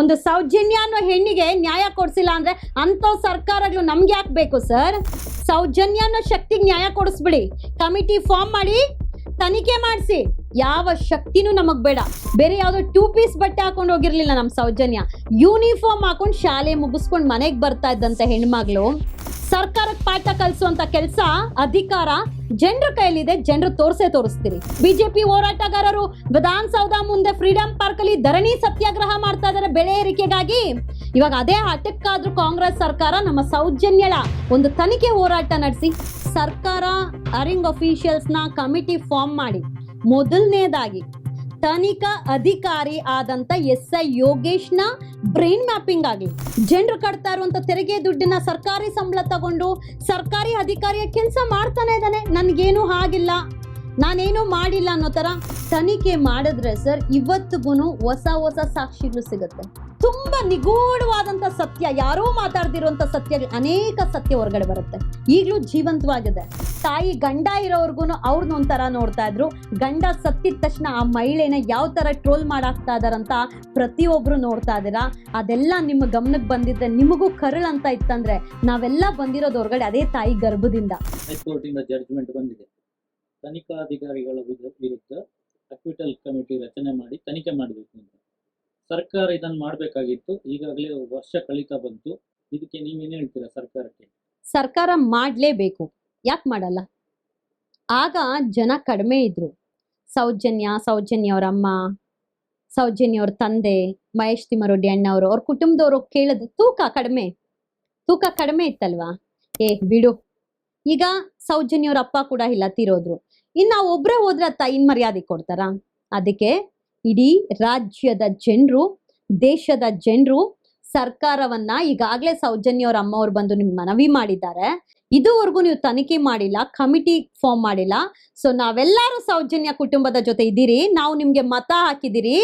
ಒಂದು ಸೌಜನ್ಯ ಅನ್ನೋ ಹೆಣ್ಣಿಗೆ ನ್ಯಾಯ ಕೊಡಿಸಿಲ್ಲ ಅಂದ್ರೆ ಅಂತ ಸರ್ಕಾರಗಳು ನಮ್ಗೆ ಯಾಕೆ ಬೇಕು ಸರ್? ಸೌಜನ್ಯ ಅನ್ನೋ ಶಕ್ತಿಗೆ ನ್ಯಾಯ ಕೊಡಿಸ್ಬಿಡಿ. ಕಮಿಟಿ ಫಾರ್ಮ್ ಮಾಡಿ, ತನಿಖೆ ಮಾಡಿಸಿ. ಯಾವ ಶಕ್ತಿನೂ ನಮಗ್ ಬೇಡ. ಬೇರೆ ಯಾವ್ದೋ ಟೂ ಪೀಸ್ ಬಟ್ಟೆ ಹಾಕೊಂಡು ಹೋಗಿರ್ಲಿಲ್ಲ ನಮ್ಮ ಸೌಜನ್ಯ. ಯೂನಿಫಾರ್ಮ್ ಹಾಕೊಂಡು ಶಾಲೆ ಮುಗಿಸ್ಕೊಂಡು ಮನೆಗೆ ಬರ್ತಾ ಇದ್ದಂತ ಹೆಣ್ಮಗಳು. ಸರ್ಕಾರಕ್ಕೆ ಪಾಠ ಕಲಿಸುವಂತ ಕೆಲಸ, ಅಧಿಕಾರ ಜನರ ಕೈಲಿದೆ ಜನರು ತೋರ್ಸೇ ತೋರಿಸ್ತೀರಿ. ಬಿಜೆಪಿ ಹೋರಾಟಗಾರರು ವಿಧಾನಸೌಧ ಮುಂದೆ ಫ್ರೀಡಂ ಪಾರ್ಕ್ ಅಲ್ಲಿ ಧರಣಿ ಸತ್ಯಾಗ್ರಹ ಮಾಡ್ತಾ ಇದಾರೆ ಬೆಳೆ ಏರಿಕೆಗಾಗಿ. ಇವಾಗ ಅದೇ ಹಠಕ್ಕಾದ್ರೂ ಕಾಂಗ್ರೆಸ್ ಸರ್ಕಾರ ನಮ್ಮ ಸೌಜನ್ಯಳ ಒಂದು ತನಿಖೆ ಹೋರಾಟ ನಡೆಸಿ, ಸರ್ಕಾರ ಅರಿಂಗ್ ಅಫಿಷಿಯಲ್ಸ್ನ ಕಮಿಟಿ ಫಾರ್ಮ್ ಮಾಡಿ. ಮೊದಲನೇದಾಗಿ ತನಿಖಾ ಅಧಿಕಾರಿ ಆದಂತ ಎಸ್ ಐ ಯೋಗೇಶ್ನ ಬ್ರೈನ್ ಮ್ಯಾಪಿಂಗ್ ಆಗಲಿ. ಜನರು ಕಟ್ತಾ ಇರುವಂತ ತೆರಿಗೆ ದುಡ್ಡಿನ ಸರ್ಕಾರಿ ಸಂಬಳ ತಗೊಂಡು ಸರ್ಕಾರಿ ಅಧಿಕಾರಿಯ ಕೆಲಸ ಮಾಡ್ತಾನೆ ಇದ್ದಾನೆ ನನ್ಗೇನು ಆಗಿಲ್ಲ. ನಾನೇನು ಮಾಡಿಲ್ಲ ಅನ್ನೋ ತರ ತನಿಖೆ ಮಾಡಿದ್ರೆ ಸರ್ ಇವತ್ತಿಗೂ ಹೊಸ ಹೊಸ ಸಾಕ್ಷಿಗಳು ಸಿಗುತ್ತೆ. ತುಂಬಾ ನಿಗೂಢವಾದಂತ ಸತ್ಯ, ಯಾರೋ ಮಾತಾಡ್ದಿರುವಂತ ಸತ್ಯ ಅನೇಕ ಸತ್ಯ ಹೊರಗಡೆ ಬರುತ್ತೆ. ಈಗಲೂ ಜೀವಂತವಾಗಿದೆ. ತಾಯಿ ಗಂಡ ಇರೋರ್ಗು ಅವ್ರನ್ನ ಒಂಥರ ನೋಡ್ತಾ ಇದ್ರು. ಗಂಡ ಸತ್ತಿದ ತಕ್ಷಣ ಆ ಮಹಿಳೆನ ಯಾವ ತರ ಟ್ರೋಲ್ ಮಾಡಾಕ್ತಾ ಇದಾರಂತ ಪ್ರತಿಯೊಬ್ರು ನೋಡ್ತಾ ಇದ್ದೀರಾ? ಅದೆಲ್ಲ ನಿಮ್ಮ ಗಮನಕ್ಕೆ ಬಂದಿದ್ರೆ ನಿಮಗೂ ಕರಳು ಅಂತ ಇತ್ತಂದ್ರೆ ನಾವೆಲ್ಲ ಬಂದಿರೋದು ಹೊರಗಡೆ ಅದೇ ತಾಯಿ ಗರ್ಭದಿಂದ. ಜಡ್ಜ್ಮೆಂಟ್ ಬಂದಿದೆ. ತನಿಖಾಧಿಕಾರಿಗಳ ವಿರುದ್ಧ- ಅಕ್ವಿಟಲ್ ಕಮಿಟಿ ರಚನೆ ಮಾಡಿ ತನಿಖೆ ಮಾಡಬೇಕು ಅಂತ. ಸರ್ಕಾರ ಇದನ್ನು ಮಾಡಬೇಕಾಗಿತ್ತು. ಈಗಾಗಲೇ ವರ್ಷ ಕಳೀತಾ ಬಂತು. ಇದಕ್ಕೆ ನೀವೇನು ಹೇಳ್ತೀರಾ ಸರ್ಕಾರಕ್ಕೆ? ಸರ್ಕಾರ ಮಾಡಲೇಬೇಕು. ಯಾಕೆ ಮಾಡಲ್ಲ? ಆಗ ಜನ ಕಡಿಮೆ ಇದ್ರು. ಸೌಜನ್ಯ ಸೌಜನ್ಯ ಅವ್ರ ಅಮ್ಮ ಸೌಜನ್ಯ ಅವ್ರ ತಂದೆ, ಮಹೇಶ್ ತಿಮ್ಮರೊಡ್ಡಿ ಅಣ್ಣವರು, ಅವ್ರ ಕುಟುಂಬದವರು ಕೇಳಿದ್ರು ತೂಕ ಕಡಿಮೆ. ತೂಕ ಕಡಿಮೆ ಇತ್ತಲ್ವಾ? ಏ, ಬಿಡು. ಈಗ ಸೌಜನ್ಯ ಅವ್ರ ಅಪ್ಪ ಕೂಡ ಇಲ್ಲ ತೀರೋದ್ರು. ಇನ್ನು ನಾವು ಒಬ್ಬರೇ ಹೋದ್ರೆ ತಾಯಿನ ಮರ್ಯಾದೆ ಕೊಡ್ತಾರ? ಅದಕ್ಕೆ ಇಡೀ ರಾಜ್ಯದ ಜನರು, ದೇಶದ ಜನರು ಸರ್ಕಾರವನ್ನ ಈಗಾಗಲೇ ಸೌಜನ್ಯ ಅವ್ರ ಅಮ್ಮ ಅವ್ರು ಬಂದು ನಿಮ್ಗೆ ಮನವಿ ಮಾಡಿದ್ದಾರೆ. ಇದುವರೆಗೂ ನೀವು ತನಿಖೆ ಮಾಡಿಲ್ಲ, ಕಮಿಟಿ ಫಾರ್ಮ್ ಮಾಡಿಲ್ಲ. ಸೊ ನಾವೆಲ್ಲರೂ ಸೌಜನ್ಯ ಕುಟುಂಬದ ಜೊತೆ ಇದ್ದೀರಿ, ನಾವು ನಿಮ್ಗೆ ಮತ ಹಾಕಿದಿರಿ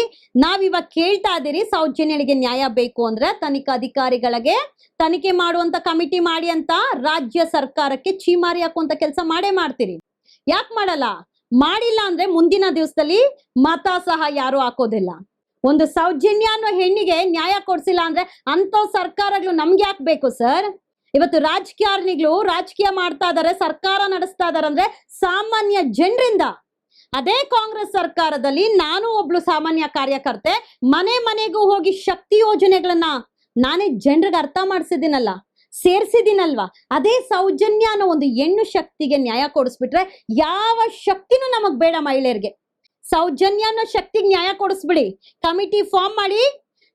ನಾವಿವಾಗ ಕೇಳ್ತಾ ಇದ್ದೀರಿ ಸೌಜನ್ಯಗಳಿಗೆ ನ್ಯಾಯ ಬೇಕು ಅಂದ್ರೆ ತನಿಖಾ ಅಧಿಕಾರಿಗಳಿಗೆ ತನಿಖೆ ಮಾಡುವಂತ ಕಮಿಟಿ ಮಾಡಿ ಅಂತ ರಾಜ್ಯ ಸರ್ಕಾರಕ್ಕೆ ಚೀಮಾರಿ ಹಾಕುವಂತ ಕೆಲಸ ಮಾಡೇ ಮಾಡ್ತೀರಿ. ಯಾಕೆ ಮಾಡಲ್ಲ? ಮಾಡಿಲ್ಲ ಅಂದ್ರೆ ಮುಂದಿನ ದಿವಸದಲ್ಲಿ ಮತ ಸಹ ಯಾರು ಹಾಕೋದಿಲ್ಲ. ಒಂದು ಸೌಜನ್ಯ ಅನ್ನೋ ಹೆಣ್ಣಿಗೆ ನ್ಯಾಯ ಕೊಡ್ಸಿಲ್ಲ ಅಂದ್ರೆ ಅಂತ ಸರ್ಕಾರಗಳು ನಮ್ಗೆ ಯಾಕೆ ಬೇಕು ಸರ್? ಇವತ್ತು ರಾಜಕಾರಣಿಗಳು ರಾಜಕೀಯ ಮಾಡ್ತಾ ಇದಾರೆ, ಸರ್ಕಾರ ನಡೆಸ್ತಾ ಇದಾರೆ ಅಂದ್ರೆ ಸಾಮಾನ್ಯ ಜನರಿಂದ. ಅದೇ ಕಾಂಗ್ರೆಸ್ ಸರ್ಕಾರದಲ್ಲಿ ನಾನು ಒಬ್ಳು ಸಾಮಾನ್ಯ ಕಾರ್ಯಕರ್ತೆ, ಮನೆ ಮನೆಗೂ ಹೋಗಿ ಶಕ್ತಿ ಯೋಜನೆಗಳನ್ನ ನಾನೇ ಜನರಿಗೆ ಅರ್ಥ ಮಾಡಿಸಿದ್ದೀನಲ್ಲ. ಸೇರ್ಸಿದ್ದೀನಲ್ವಾ? ಅದೇ ಸೌಜನ್ಯ ಅನ್ನೋ ಒಂದು ಹೆಣ್ಣು ಶಕ್ತಿಗೆ ನ್ಯಾಯ ಕೊಡಿಸ್ಬಿಟ್ರೆ ಯಾವ ಶಕ್ತಿನೂ ನಮಗ್ ಬೇಡ ಮಹಿಳೆಯರಿಗೆ. ಸೌಜನ್ಯ ಅನ್ನೋ ಶಕ್ತಿಗೆ ನ್ಯಾಯ ಕೊಡಿಸ್ಬಿಡಿ. ಕಮಿಟಿ ಫಾರ್ಮ್ ಮಾಡಿ,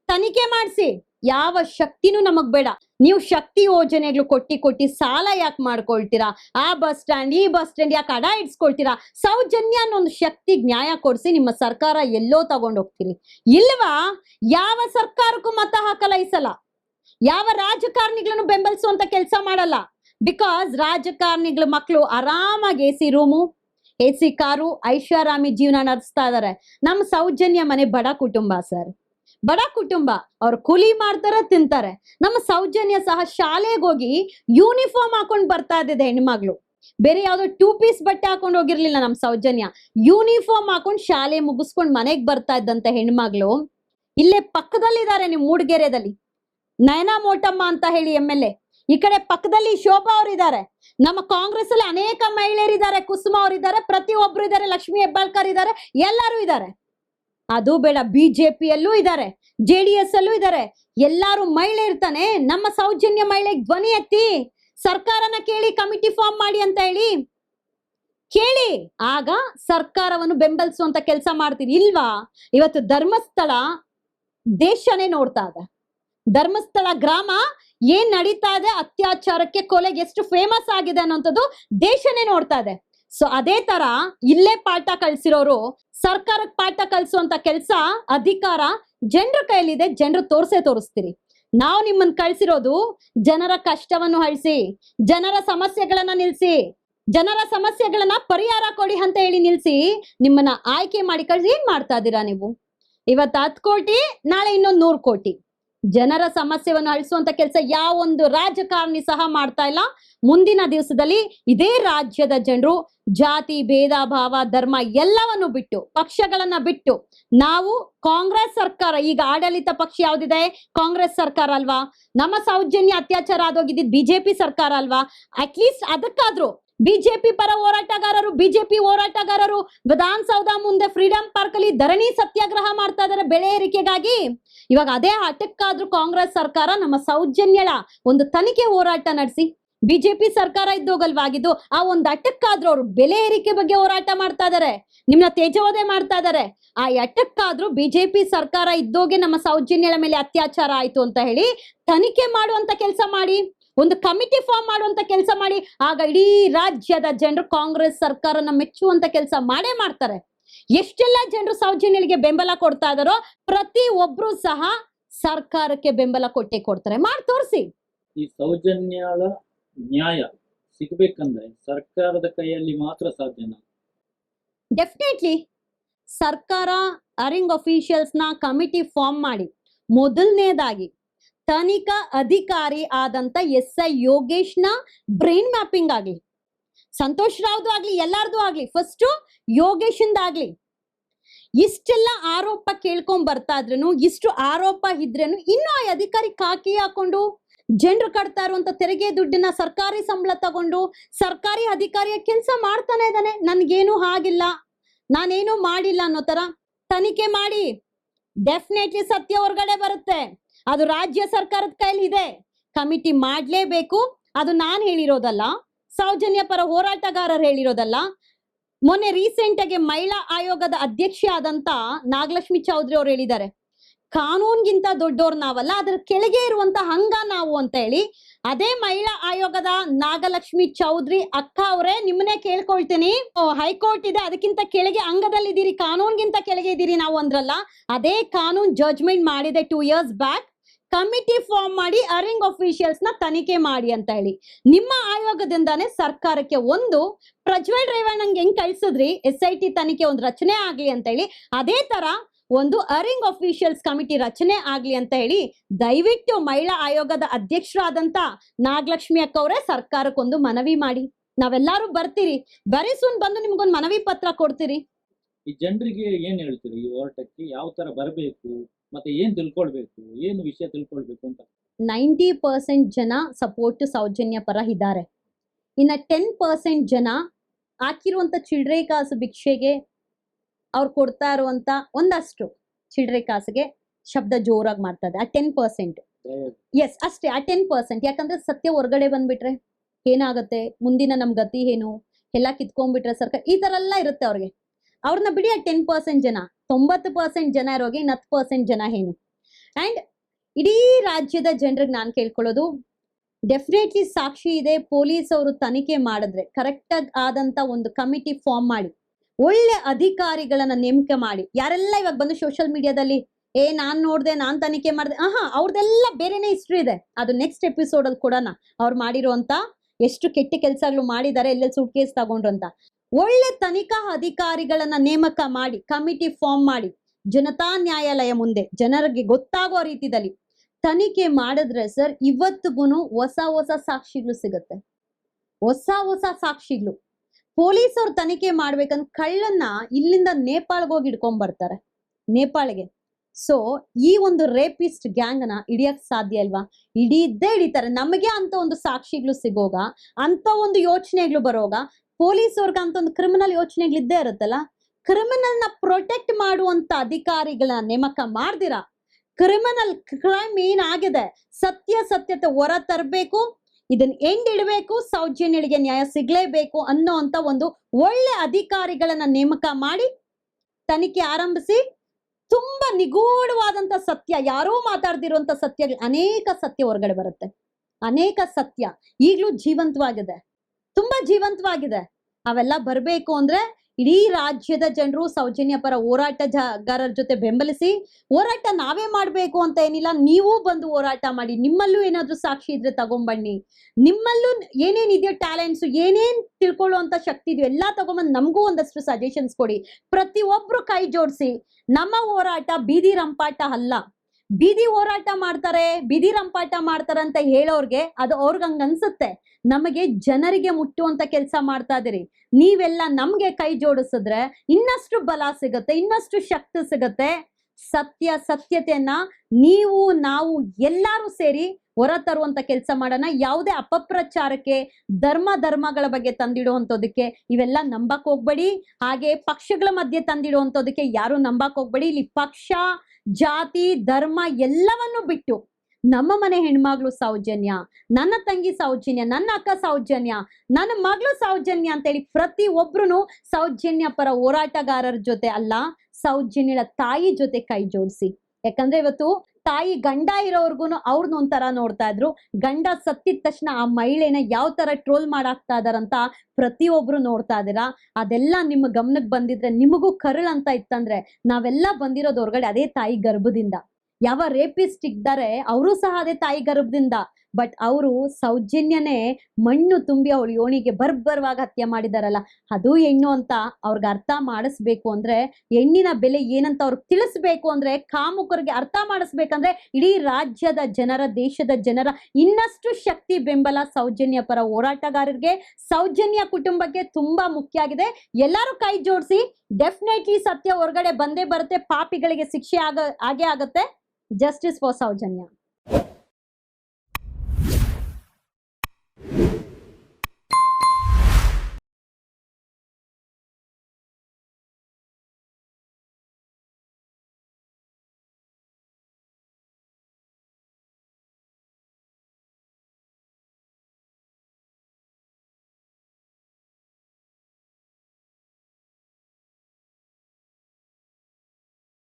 ತನಿಖೆ ಮಾಡಿಸಿ. ಯಾವ ಶಕ್ತಿನೂ ನಮಗ್ ಬೇಡ. ನೀವು ಶಕ್ತಿ ಯೋಜನೆಗಳು ಕೊಟ್ಟಿ ಕೊಟ್ಟಿ ಸಾಲ ಯಾಕೆ ಮಾಡ್ಕೊಳ್ತೀರಾ? ಆ ಬಸ್ ಸ್ಟ್ಯಾಂಡ್, ಈ ಬಸ್ ಸ್ಟ್ಯಾಂಡ್ ಯಾಕೆ ಅಡ ಇಡ್ಸ್ಕೊಳ್ತೀರಾ ಸೌಜನ್ಯ ಅನ್ನೋ ಒಂದು ಶಕ್ತಿ ನ್ಯಾಯ ಕೊಡಿಸಿ ನಿಮ್ಮ ಸರ್ಕಾರ ಎಲ್ಲೋ ತಗೊಂಡ್ ಹೋಗ್ತೀರಿ. ಇಲ್ವಾ? ಯಾವ ಸರ್ಕಾರಕ್ಕೂ ಮತ ಹಾಕಲ್ಲ ಈ ಸಲ. ಯಾವ ರಾಜಕಾರಣಿಗಳನ್ನು ಬೆಂಬಲಿಸುವಂತ ಕೆಲಸ ಮಾಡಲ್ಲ. ಬಿಕಾಸ್ ರಾಜಕಾರಣಿಗಳ ಮಕ್ಕಳು ಆರಾಮಾಗಿ A C room, A C car, ಐಷಾರಾಮಿ ಜೀವನ ನಡೆಸ್ತಾ ಇದಾರೆ. ನಮ್ಮ ಸೌಜನ್ಯ ಮನೆ ಬಡ ಕುಟುಂಬ ಸರ್. ಬಡ ಕುಟುಂಬ ಅವ್ರು ಕೂಲಿ ಮಾಡ್ತಾರ, ತಿಂತಾರೆ. ನಮ್ಮ ಸೌಜನ್ಯ ಸಹ ಶಾಲೆಗೆ ಹೋಗಿ ಯೂನಿಫಾರ್ಮ್ ಹಾಕೊಂಡ್ ಬರ್ತಾ ಇದ್ದಿದೆ ಹೆಣ್ಮಗಳು ಬೇರೆ ಯಾವ್ದೋ ಟೂ ಪೀಸ್ ಬಟ್ಟೆ ಹಾಕೊಂಡು ಹೋಗಿರ್ಲಿಲ್ಲ ನಮ್ಮ ಸೌಜನ್ಯ. ಯೂನಿಫಾರ್ಮ್ ಹಾಕೊಂಡ್ ಶಾಲೆ ಮುಗಿಸ್ಕೊಂಡು ಮನೆಗ್ ಬರ್ತಾ ಇದ್ದಂತ ಹೆಣ್ಮಗಳು ಇಲ್ಲೇ ಪಕ್ಕದಲ್ಲಿದ್ದಾರೆ ನಿಮ್ ಮೂಡಿಗೆರೆದಲ್ಲಿ. ನಯನಾ ಮೋಟಮ್ಮ ಅಂತ ಹೇಳಿ ಎಂ ಎಲ್ ಎ ಈ ಕಡೆ ಪಕ್ಕದಲ್ಲಿ ಶೋಭಾ ಅವರಿದ್ದಾರೆ. ನಮ್ಮ ಕಾಂಗ್ರೆಸ್ ಅಲ್ಲಿ ಅನೇಕ ಮಹಿಳೆಯರಿದ್ದಾರೆ, ಕುಸುಮ ಅವರಿದ್ದಾರೆ, ಪ್ರತಿಯೊಬ್ರು ಇದ್ದಾರೆ, ಲಕ್ಷ್ಮಿ ಹೆಬ್ಬಾಳ್ಕರ್ ಇದ್ದಾರೆ, ಎಲ್ಲರೂ ಇದ್ದಾರೆ. ಅದು ಬೇಡ ಬಿಜೆಪಿಯಲ್ಲೂ ಇದ್ದಾರೆ ಜೆ ಡಿ ಎಸ್ ಅಲ್ಲೂ ಇದ್ದಾರೆ. ಎಲ್ಲಾರು ಮಹಿಳೆ ಇರ್ತಾನೆ, ನಮ್ಮ ಸೌಜನ್ಯ ಮಹಿಳೆ ಧ್ವನಿ ಎತ್ತಿ, ಸರ್ಕಾರನ ಕೇಳಿ ಕಮಿಟಿ ಫಾರ್ಮ್ ಮಾಡಿ ಅಂತ ಹೇಳಿ, ಕೇಳಿ. ಆಗ ಸರ್ಕಾರವನ್ನು ಬೆಂಬಲಿಸುವಂತ ಕೆಲಸ ಮಾಡ್ತೀರಿ. ಇಲ್ವಾ? ಇವತ್ತು ಧರ್ಮಸ್ಥಳ ದೇಶನೇ ನೋಡ್ತಾ ಇದೆ. ಧರ್ಮಸ್ಥಳ ಗ್ರಾಮ ಏನ್ ನಡೀತಾ ಇದೆ? ಅತ್ಯಾಚಾರಕ್ಕೆ ಕೊಲೆಗೆ ಎಷ್ಟು ಫೇಮಸ್ ಆಗಿದೆ ಅನ್ನೋಂಥದ್ದು ದೇಶನೇ ನೋಡ್ತಾ ಇದೆ. ಸೊ ಅದೇ ತರ ಇಲ್ಲೇ ಪಾಠ ಕಳ್ಸಿರೋರು ಸರ್ಕಾರಕ್ಕೆ ಪಾಠ ಕಲಿಸುವಂತ ಕೆಲಸ ಅಧಿಕಾರ ಜನರ ಕೈಲಿದೆ ಜನರು ತೋರ್ಸೇ ತೋರಿಸ್ತೀರಿ. ನಾವು ನಿಮ್ಮನ್ನ ಕಳ್ಸಿರೋದು ಜನರ ಕಷ್ಟವನ್ನು ಅಳಿಸಿ, ಜನರ ಸಮಸ್ಯೆಗಳನ್ನ ನಿಲ್ಸಿ, ಜನರ ಸಮಸ್ಯೆಗಳನ್ನ ಪರಿಹಾರ ಕೊಡಿ ಅಂತ ಹೇಳಿ ನಿಲ್ಸಿ ನಿಮ್ಮನ್ನ ಆಯ್ಕೆ ಮಾಡಿ ಕಳ್ಸಿ ಏನ್ ಮಾಡ್ತಾ ಇದ್ದೀರಾ ನೀವು? ಇವತ್ತು ಹತ್ತು ಕೋಟಿ, ನಾಳೆ ಇನ್ನೊಂದು ನೂರು ಕೋಟಿ. ಜನರ ಸಮಸ್ಯೆಯನ್ನು ಅಳಿಸುವಂತ ಕೆಲಸ ಯಾವ ಒಂದು ರಾಜಕಾರಣಿ ಸಹ ಮಾಡ್ತಾ ಇಲ್ಲ. ಮುಂದಿನ ದಿವಸದಲ್ಲಿ ಇದೇ ರಾಜ್ಯದ ಜನರು, ಜಾತಿ, ಭೇದ, ಭಾವ, ಧರ್ಮ ಎಲ್ಲವನ್ನು ಬಿಟ್ಟು, ಪಕ್ಷಗಳನ್ನ ಬಿಟ್ಟು, ನಾವು ಕಾಂಗ್ರೆಸ್ ಸರ್ಕಾರ, ಈಗ ಆಡಳಿತ ಪಕ್ಷ ಯಾವ್ದಿದೆ? ಕಾಂಗ್ರೆಸ್ ಸರ್ಕಾರ ಅಲ್ವಾ? ನಮ್ಮ ಸೌಜನ್ಯ ಅತ್ಯಾಚಾರ ಆದೋಗಿದ್ದು ಬಿಜೆಪಿ ಸರ್ಕಾರ ಅಲ್ವಾ? ಅಟ್ಲೀಸ್ಟ್ ಅದಕ್ಕಾದ್ರೂ ಬಿಜೆಪಿ ಪರ ಹೋರಾಟಗಾರರು, ಬಿಜೆಪಿ ಹೋರಾಟಗಾರರು ವಿಧಾನಸೌಧ ಮುಂದೆ ಫ್ರೀಡಂ ಪಾರ್ಕ್ ಅಲ್ಲಿ ಧರಣಿ ಸತ್ಯಾಗ್ರಹ ಮಾಡ್ತಾ ಇದಾರೆ ಬೆಳೆ ಏರಿಕೆಗಾಗಿ. ಇವಾಗ ಅದೇ ಹಠಕ್ಕಾದ್ರೂ ಕಾಂಗ್ರೆಸ್ ಸರ್ಕಾರ ನಮ್ಮ ಸೌಜನ್ಯಳ ಒಂದು ತನಿಖೆ ಹೋರಾಟ ನಡೆಸಿ. ಬಿಜೆಪಿ ಸರ್ಕಾರ ಇದ್ದೋಗಲ್ವಾಗಿದ್ದು ಆ ಒಂದು ಅಟ್ಟಕ್ಕಾದ್ರೂ ಅವರು ಬೆಲೆ ಏರಿಕೆ ಬಗ್ಗೆ ಹೋರಾಟ ಮಾಡ್ತಾ ಇದಾರೆ ನಿಮ್ನ ತೇಜವೋದೆ ಮಾಡ್ತಾ ಇದಾರೆ ಆ ಅಟ್ಟಕ್ಕಾದ್ರೂ ಬಿಜೆಪಿ ಸರ್ಕಾರ ಇದ್ದೋಗೆ ನಮ್ಮ ಸೌಜನ್ಯಳ ಮೇಲೆ ಅತ್ಯಾಚಾರ ಆಯ್ತು ಅಂತ ಹೇಳಿ ತನಿಖೆ ಮಾಡುವಂತ ಕೆಲಸ ಮಾಡಿ. ಒಂದು ಕಮಿಟಿ ಫಾರ್ಮ್ ಮಾಡುವಂತ ಕೆಲಸ ಮಾಡಿ ಆಗ ಇಡೀ ರಾಜ್ಯದ ಜನರು ಕಾಂಗ್ರೆಸ್ ಸರ್ಕಾರನ ಮೆಚ್ಚುವಂತ ಕೆಲಸ ಮಾಡೇ ಮಾಡ್ತಾರೆ. ಎಷ್ಟೆಲ್ಲ ಜನರು ಸೌಜನ್ಯಗಳಿಗೆ ಬೆಂಬಲ ಕೊಡ್ತಾ ಇದಾರೋ ಪ್ರತಿ ಒಬ್ರು ಸಹ ಸರ್ಕಾರಕ್ಕೆ ಬೆಂಬಲ ಕೊಟ್ಟೆ ಕೊಡ್ತಾರೆ. ಮಾಡಿ ತೋರಿಸಿ. ಈ ಸೌಜನ್ಯಳ ನ್ಯಾಯ ಸಿಗ್ಬೇಕಂದ್ರೆ ಸರ್ಕಾರದ ಕೈಯಲ್ಲಿ ಮಾತ್ರ ಸಾಧ್ಯನಾ? ಡೆಫಿನೆಟ್ಲಿ ಸರ್ಕಾರ ಅರಿಂಗ್ ಅಫಿಷಿಯಲ್ಸ್ನ ಕಮಿಟಿ ಫಾರ್ಮ್ ಮಾಡಿ. ಮೊದಲನೇದಾಗಿ ತನಿಖಾ ಅಧಿಕಾರಿ ಆದಂತ ಎಸ್ ಐ ಯೋಗೇಶ್ನ ಬ್ರೈನ್ ಮ್ಯಾಪಿಂಗ್ ಆಗ್ಲಿ, ಸಂತೋಷ್ ರಾವ್ದು ಆಗ್ಲಿ, ಎಲ್ಲಾರ್ದು ಆಗ್ಲಿ ಫಸ್ಟ್ ಯೋಗೇಶ್ ಆಗ್ಲಿ, ಇಷ್ಟೆಲ್ಲ ಆರೋಪ ಕೇಳ್ಕೊಂಡ್ ಬರ್ತಾ ಇಷ್ಟು ಆರೋಪ ಇದ್ರೇನು, ಇನ್ನು ಆ ಅಧಿಕಾರಿ ಕಾಕಿ ಹಾಕೊಂಡು ಜನರು ಕಟ್ತಾ ಇರುವಂತ ತೆರಿಗೆ ದುಡ್ಡನ್ನ ಸರ್ಕಾರಿ ಸಂಬಳ ತಗೊಂಡು ಸರ್ಕಾರಿ ಅಧಿಕಾರಿಯ ಕೆಲಸ ಮಾಡ್ತಾನೆ ಇದ್ದಾನೆ, ನನ್ಗೇನು ಆಗಿಲ್ಲ, ನಾನೇನು ಮಾಡಿಲ್ಲ ಅನ್ನೋ ತರ ತನಿಖೆ ಮಾಡಿ ಡೆಫಿನೆಟ್ಲಿ ಸತ್ಯ ಹೊರಗಡೆ ಬರುತ್ತೆ. ಅದು ರಾಜ್ಯ ಸರ್ಕಾರದ ಕೈಲಿ ಇದೆ. ಕಮಿಟಿ ಮಾಡ್ಲೇಬೇಕು. ಅದು ನಾನು ಹೇಳಿರೋದಲ್ಲ. ಸೌಜನ್ಯ ಪರ ಹೋರಾಟಗಾರರು ಹೇಳಿರೋದಲ್ಲ. ಮೊನ್ನೆ ರೀಸೆಂಟ್ ಆಗಿ ಮಹಿಳಾ ಆಯೋಗದ ಅಧ್ಯಕ್ಷೆ ಆದಂತ ನಾಗಲಕ್ಷ್ಮಿ ಚೌಧರಿ ಅವ್ರು ಹೇಳಿದ್ದಾರೆ. ಕಾನೂನ್ಗಿಂತ ದೊಡ್ಡೋರ್ ನಾವಲ್ಲ, ಅದ್ರ ಕೆಳಗೆ ಇರುವಂತ ಹಂಗ ನಾವು ಅಂತ ಹೇಳಿ, ಅದೇ ಮಹಿಳಾ ಆಯೋಗದ ನಾಗಲಕ್ಷ್ಮಿ ಚೌಧರಿ ಅಕ್ಕ ಅವರೇ, ನಿಮ್ಮನ್ನೇ ಕೇಳ್ಕೊಳ್ತೀನಿ. ಹೈಕೋರ್ಟ್ ಇದೆ, ಅದಕ್ಕಿಂತ ಕೆಳಗೆ ಅಂಗದಲ್ಲಿದ್ದೀರಿ, ಕಾನೂನ್ಗಿಂತ ಕೆಳಗೆ ಇದ್ದೀರಿ ನಾವು ಅಂದ್ರಲ್ಲ, ಅದೇ ಕಾನೂನ್ ಜಡ್ಜ್ಮೆಂಟ್ ಮಾಡಿದೆ two years back committee form ಮಾಡಿ ಅರಿಂಗ್ ಅಫಿಷಿಯಲ್ಸ್ನ ತನಿಖೆ ಮಾಡಿ ಅಂತ ಹೇಳಿ. ನಿಮ್ಮ ಆಯೋಗದಿಂದಾನೇ ಸರ್ಕಾರಕ್ಕೆ ಒಂದು, ಪ್ರಜ್ವಲ್ ರೇವಣ್ಣಂಗೆ ಹೆಂಗ್ ಕಳ್ಸಿದ್ರಿ? ಎಸ್ ಐ ಟಿ ತನಿಖೆ ಒಂದು ರಚನೆ ಆಗ್ಲಿ ಅಂತ ಹೇಳಿ. ಅದೇ ತರ ಒಂದು ಅರಿಂಗ್ ಅಫಿಷಿಯಲ್ಸ್ ಕಮಿಟಿ ರಚನೆ ಆಗ್ಲಿ ಅಂತ ಹೇಳಿ ದಯವಿಟ್ಟು ಮಹಿಳಾ ಆಯೋಗದ ಅಧ್ಯಕ್ಷರಾದಂತ ನಾಗಲಕ್ಷ್ಮಿ ಅಕ್ಕ ಅವರೇ ಸರ್ಕಾರಕ್ಕೊಂದು ಮನವಿ ಮಾಡಿ. ನಾವೆಲ್ಲಾರು ಬರ್ತೀರಿ. ಬರೀ ಬಂದು ನಿಮ್ಗೊಂದು ಮನವಿ ಪತ್ರ ಕೊಡ್ತೀರಿ. ಈ ಜನರಿಗೆ ಏನ್ ಹೇಳ್ತೀರಿ ಈ ಹೋರಾಟಕ್ಕೆ? ಯಾವ ತರ ಬರಬೇಕು? ಮತ್ತೆ ಏನ್ ತಿಳ್ಕೊಳ್ಬೇಕು? ಏನು ವಿಷಯ ತಿಳ್ಕೊಳ್ಬೇಕು ಅಂತ? ನೈಂಟಿ ಪರ್ಸೆಂಟ್ ಜನ ಸಪೋರ್ಟ್ ಸೌಜನ್ಯ ಪರ ಇದ್ದಾರೆ. ಇನ್ನ ಟೆನ್ ಪರ್ಸೆಂಟ್ ಜನ ಹಾಕಿರುವಂತ ಚಿಲ್ಡ್ರೆ ಕಾಸು ಭಿಕ್ಷೆಗೆ ಅವ್ರು ಕೊಡ್ತಾ ಇರುವಂತ ಒಂದಷ್ಟು ಚಿಲ್ಡ್ರೆ ಕಾಸಿಗೆ ಶಬ್ದ ಜೋರಾಗಿ ಮಾಡ್ತದೆ. ಆ ಟೆನ್ ಪರ್ಸೆಂಟ್ ಎಸ್ ಅಷ್ಟೇ, ಆ ಟೆನ್ ಪರ್ಸೆಂಟ್ ಯಾಕಂದ್ರೆ ಸತ್ಯ ಹೊರಗಡೆ ಬಂದ್ಬಿಟ್ರೆ ಏನಾಗುತ್ತೆ? ಮುಂದಿನ ನಮ್ ಗತಿ ಏನು? ಎಲ್ಲ ಕಿತ್ಕೊಂಡ್ಬಿಟ್ರೆ ಸರ್ಕಾರ ಈ ತರ ಎಲ್ಲ ಇರುತ್ತೆ ಅವ್ರಿಗೆ. ಅವ್ರನ್ನ ಬಿಡಿ ಆ ಟೆನ್ ಪರ್ಸೆಂಟ್ ಜನ. ತೊಂಬತ್ತು ಪರ್ಸೆಂಟ್ ಜನ ಇರೋಗೆ ಇನ್ನು ಹತ್ತು ಪರ್ಸೆಂಟ್ ಜನ ಏನು? ಅಂಡ್ ಇಡೀ ರಾಜ್ಯದ ಜನರಿಗೆ ನಾನು ಕೇಳ್ಕೊಳ್ಳೋದು ಡೆಫಿನೆಟ್ಲಿ ಸಾಕ್ಷಿ ಇದೆ ಪೊಲೀಸ್ ಅವರು ತನಿಖೆ ಮಾಡಿದ್ರೆ ಕರೆಕ್ಟ್ ಆಗಿ ಆದಂತ ಒಂದು ಕಮಿಟಿ ಫಾರ್ಮ್ ಮಾಡಿ, ಒಳ್ಳೆ ಅಧಿಕಾರಿಗಳನ್ನ ನೇಮಕ ಮಾಡಿ, ಯಾರೆಲ್ಲ ಇವಾಗ ಬಂದು ಸೋಷಿಯಲ್ ಮೀಡಿಯಾದಲ್ಲಿ ಏ, ನಾನ್ ನೋಡ್ದೆ, ನಾನ್ ತನಿಖೆ ಮಾಡಿದೆ, ಆಹಾ ಅವ್ರದ್ದೆಲ್ಲ ಬೇರೆನೇ ಹಿಸ್ಟ್ರಿ ಇದೆ. ಅದು ನೆಕ್ಸ್ಟ್ ಎಪಿಸೋಡ್ ಅಲ್ಲಿ ಕೊಡೋಣ ಅವ್ರು ಮಾಡಿರುವಂತ, ಎಷ್ಟು ಕೆಟ್ಟ ಕೆಲಸಗಳು ಮಾಡಿದ್ದಾರೆ, ಎಲ್ಲೆಲ್ಲಿ ಸೂಟ್ ಕೇಸ್ ತಗೊಂಡ್ರು ಅಂತ. ಒಳ್ಳೆ ತನಿಖಾ ಅಧಿಕಾರಿಗಳನ್ನ ನೇಮಕ ಮಾಡಿ, ಕಮಿಟಿ ಫಾರ್ಮ್ ಮಾಡಿ, ಜನತಾ ನ್ಯಾಯಾಲಯ ಮುಂದೆ ಜನರಿಗೆ ಗೊತ್ತಾಗೋ ರೀತಿಯಲ್ಲಿ ತನಿಖೆ ಮಾಡಿದ್ರೆ ಸರ್ ಇವತ್ತಿಗೂ ಹೊಸ ಹೊಸ ಸಾಕ್ಷಿಗಳು ಸಿಗುತ್ತೆ. ಹೊಸ ಹೊಸ ಸಾಕ್ಷಿಗಳು. ಪೊಲೀಸರು ತನಿಖೆ ಮಾಡ್ಬೇಕಂದ್ರೆ ಕಳ್ಳನ್ನ ಇಲ್ಲಿಂದ ನೇಪಾಳ್ಗೆ ಹೋಗಿ ಹಿಡ್ಕೊಂಡ್ ಬರ್ತಾರೆ. ನೇಪಾಳ್ಗೆ. ಸೊ ಈ ಒಂದು ರೇಪಿಸ್ಟ್ ಗ್ಯಾಂಗ್ನ ಹಿಡಿಯಕ್ ಸಾಧ್ಯ ಅಲ್ವಾ ಇಡೀದ್ದೇ ಹಿಡಿತಾರೆ. ನಮಗೆ ಅಂತ ಒಂದು ಸಾಕ್ಷಿಗಳು ಸಿಗೋಗ, ಅಂತ ಒಂದು ಯೋಚನೆಗಳು ಬರೋಗ ಪೊಲೀಸವ್ರಿಗೆ ಅಂತ ಒಂದು ಕ್ರಿಮಿನಲ್ ಯೋಚನೆಗಳು ಇದ್ದೇ ಇರುತ್ತಲ್ಲ? ಕ್ರಿಮಿನಲ್ನ ಪ್ರೊಟೆಕ್ಟ್ ಮಾಡುವಂತ ಅಧಿಕಾರಿಗಳನ್ನ ನೇಮಕ ಮಾಡ್ದಿರಾ? ಕ್ರಿಮಿನಲ್ ಕ್ರೈಮ್ ಏನಾಗಿದೆ? ಸತ್ಯ ಸತ್ಯತೆ ಹೊರ ತರಬೇಕು ಇದನ್ನ ಎಂಡ್ ಇಡಬೇಕು ಸೌಜನ್ಯಗಳಿಗೆ ನ್ಯಾಯ ಸಿಗ್ಲೇಬೇಕು ಅನ್ನೋ ಅಂತ ಒಂದು ಒಳ್ಳೆ ಅಧಿಕಾರಿಗಳನ್ನ ನೇಮಕ ಮಾಡಿ, ತನಿಖೆ ಆರಂಭಿಸಿ, ತುಂಬಾ ನಿಗೂಢವಾದಂತ ಸತ್ಯ, ಯಾರೋ ಮಾತಾಡ್ದಿರುವಂತ ಸತ್ಯ ಅನೇಕ ಸತ್ಯ ಹೊರಗಡೆ ಬರುತ್ತೆ. ಅನೇಕ ಸತ್ಯ ಈಗಲೂ ಜೀವಂತವಾಗಿದೆ. ತುಂಬಾ ಜೀವಂತವಾಗಿದೆ. ಅವೆಲ್ಲ ಬರಬೇಕು ಅಂದ್ರೆ ಇಡೀ ರಾಜ್ಯದ ಜನರು ಸೌಜನ್ಯ ಪರ ಹೋರಾಟಗಾರರ ಜೊತೆ ಬೆಂಬಲಿಸಿ, ಹೋರಾಟ ನಾವೇ ಮಾಡ್ಬೇಕು ಅಂತ ಏನಿಲ್ಲ, ನೀವು ಬಂದು ಹೋರಾಟ ಮಾಡಿ, ನಿಮ್ಮಲ್ಲೂ ಏನಾದ್ರೂ ಸಾಕ್ಷಿ ಇದ್ರೆ ತಗೊಂಬನ್ನಿ. ನಿಮ್ಮಲ್ಲೂ ಏನೇನ್ ಇದೆಯೋ ಟ್ಯಾಲೆಂಟ್ಸ್ ಏನೇನ್ ತಿಳ್ಕೊಳ್ಳುವಂತ ಶಕ್ತಿ ಇದೆಯೋ ಎಲ್ಲಾ ತಗೊಂಬಂದ್ ನಮಗೂ ಒಂದಷ್ಟು ಸಜೆಷನ್ಸ್ ಕೊಡಿ. ಪ್ರತಿ ಒಬ್ರು ಕೈ ಜೋಡಿಸಿ. ನಮ್ಮ ಹೋರಾಟ ಬೀದಿ ರಂಪಾಟ ಅಲ್ಲ. ಬೀದಿ ಹೋರಾಟ ಮಾಡ್ತಾರೆ, ಬೀದಿ ರಂಪಾಟ ಮಾಡ್ತಾರೆ ಅಂತ ಹೇಳೋರ್ಗೆ ಅದು ಅವ್ರಿಗೆ ಹಂಗ ಅನ್ಸುತ್ತೆ. ನಮಗೆ ಜನರಿಗೆ ಮುಟ್ಟುವಂತ ಕೆಲಸ ಮಾಡ್ತಾ ಇದೀರಿ. ನೀವೆಲ್ಲ ನಮ್ಗೆ ಕೈ ಜೋಡಿಸಿದ್ರೆ ಇನ್ನಷ್ಟು ಬಲ ಸಿಗತ್ತೆ, ಇನ್ನಷ್ಟು ಶಕ್ತಿ ಸಿಗತ್ತೆ. ಸತ್ಯ ಸತ್ಯತೆಯನ್ನ ನೀವು, ನಾವು ಎಲ್ಲರೂ ಸೇರಿ ಹೊರ ತರುವಂತ ಕೆಲಸ ಮಾಡೋಣ. ಯಾವುದೇ ಅಪಪ್ರಚಾರಕ್ಕೆ, ಧರ್ಮ ಧರ್ಮಗಳ ಬಗ್ಗೆ ತಂದಿಡುವಂಥದಕ್ಕೆ ಇವೆಲ್ಲ ನಂಬಕ್ ಹೋಗ್ಬೇಡಿ. ಹಾಗೆ ಪಕ್ಷಗಳ ಮಧ್ಯೆ ತಂದಿಡುವಂಥದ್ದಕ್ಕೆ ಯಾರು ನಂಬಕ್ ಹೋಗ್ಬೇಡಿ. ಇಲ್ಲಿ ಪಕ್ಷ ಜಾತಿ, ಧರ್ಮ ಎಲ್ಲವನ್ನು ಬಿಟ್ಟು ನಮ್ಮ ಮನೆ ಹೆಣ್ಮಗಳು ಸೌಜನ್ಯ, ನನ್ನ ತಂಗಿ ಸೌಜನ್ಯ, ನನ್ನ ಅಕ್ಕ ಸೌಜನ್ಯ, ನನ್ನ ಮಗಳು ಸೌಜನ್ಯ ಅಂತೇಳಿ ಪ್ರತಿ ಒಬ್ರು ಸೌಜನ್ಯ ಪರ ಹೋರಾಟಗಾರರ ಜೊತೆ ಅಲ್ಲ, ಸೌಜನ್ಯಳ ತಾಯಿ ಜೊತೆ ಕೈ ಜೋಡಿಸಿ. ಯಾಕಂದ್ರೆ ಇವತ್ತು ತಾಯಿ ಗಂಡ ಇರೋರ್ಗು ಅವ್ರನ್ನ ಒಂಥರ ನೋಡ್ತಾ ಇದ್ರು. ಗಂಡ ಸತ್ತಿದ ತಕ್ಷಣ ಆ ಮಹಿಳೆನ ಯಾವ ತರ ಟ್ರೋಲ್ ಮಾಡಾಕ್ತಾ ಇದಾರಂತ ಪ್ರತಿಯೊಬ್ರು ನೋಡ್ತಾ ಇದೀರಾ ಅದೆಲ್ಲ ನಿಮ್ಮ ಗಮನಕ್ಕೆ ಬಂದಿದ್ರೆ ನಿಮಗೂ ಕರುಳ್ ಅಂತ ಇತ್ತಂದ್ರೆ ನಾವೆಲ್ಲ ಬಂದಿರೋದು ಹೊರಗಡೆ ಅದೇ ತಾಯಿ ಗರ್ಭದಿಂದ. ಯಾವ ರೇಪಿಸ್ಟ್ ಇದ್ದಾರೆ ಅವರು ಸಹ ಅದೇ ತಾಯಿ ಗರ್ಭದಿಂದ. ಬಟ್ ಅವರು ಸೌಜನ್ಯನೇ ಮಣ್ಣು ತುಂಬಿ ಅವಳು ಯೋಣಿಗೆ ಬರ್ಬರ್ವಾಗಿ ಹತ್ಯೆ ಮಾಡಿದಾರಲ್ಲ, ಅದು ಹೆಣ್ಣು ಅಂತ ಅವ್ರಿಗೆ ಅರ್ಥ ಮಾಡಿಸ್ಬೇಕು ಅಂದ್ರೆ, ಹೆಣ್ಣಿನ ಬೆಲೆ ಏನಂತ ಅವ್ರಿಗೆ ತಿಳಿಸ್ಬೇಕು ಅಂದ್ರೆ, ಕಾಮುಕರಿಗೆ ಅರ್ಥ ಮಾಡಿಸ್ಬೇಕಂದ್ರೆ ಇಡೀ ರಾಜ್ಯದ ಜನರ, ದೇಶದ ಜನರ ಇನ್ನಷ್ಟು ಶಕ್ತಿ ಬೆಂಬಲ ಸೌಜನ್ಯ ಪರ ಹೋರಾಟಗಾರರಿಗೆ, ಸೌಜನ್ಯ ಕುಟುಂಬಕ್ಕೆ ತುಂಬಾ ಮುಖ್ಯ ಆಗಿದೆ. ಎಲ್ಲರೂ ಕೈ ಜೋಡಿಸಿ ಡೆಫಿನೆಟ್ಲಿ ಸತ್ಯ ಹೊರಗಡೆ ಬಂದೇ ಬರುತ್ತೆ, ಪಾಪಿಗಳಿಗೆ ಶಿಕ್ಷೆ ಆಗ, ಆಗೇ ಆಗತ್ತೆ. Justice for Soujanya.